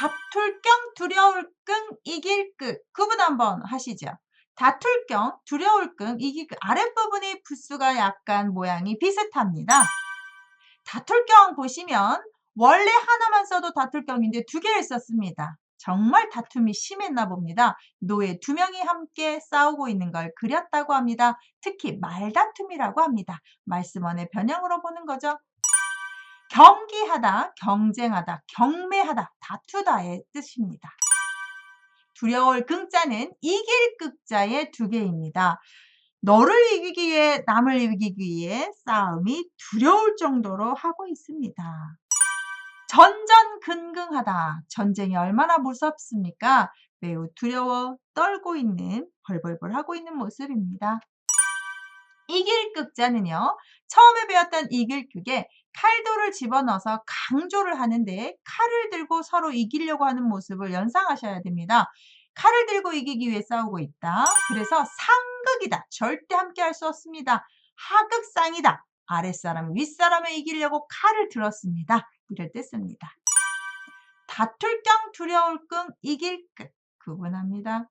다툴 겸 두려울 끙 이길 끄 구분 한번 하시죠. 다툴 겸 두려울 끙 이길 끄 아랫부분의 부수가 약간 모양이 비슷합니다. 다툴 겸 보시면 원래 하나만 써도 다툴 겸인데 두 개를 썼습니다. 정말 다툼이 심했나 봅니다. 노예 두 명이 함께 싸우고 있는 걸 그렸다고 합니다. 특히 말다툼이라고 합니다. 말씀원의 변형으로 보는 거죠. 경기하다, 경쟁하다, 경매하다, 다투다의 뜻입니다. 두려울 긍자는 이길 극자의 두 개입니다. 너를 이기기 위해 남을 이기기 위해 싸움이 두려울 정도로 하고 있습니다. 전전긍긍하다. 전쟁이 얼마나 무섭습니까? 매우 두려워 떨고 있는 벌벌벌 하고 있는 모습입니다. 이길 극자는요. 처음에 배웠던 이길 극에 칼도를 집어넣어서 강조를 하는데 칼을 들고 서로 이기려고 하는 모습을 연상하셔야 됩니다. 칼을 들고 이기기 위해 싸우고 있다. 그래서 상극이다. 절대 함께 할 수 없습니다. 하극상이다. 아랫사람, 윗사람을 이기려고 칼을 들었습니다. 이럴 때 씁니다. 다툴 겸 두려울 끔 이길 끔 구분합니다.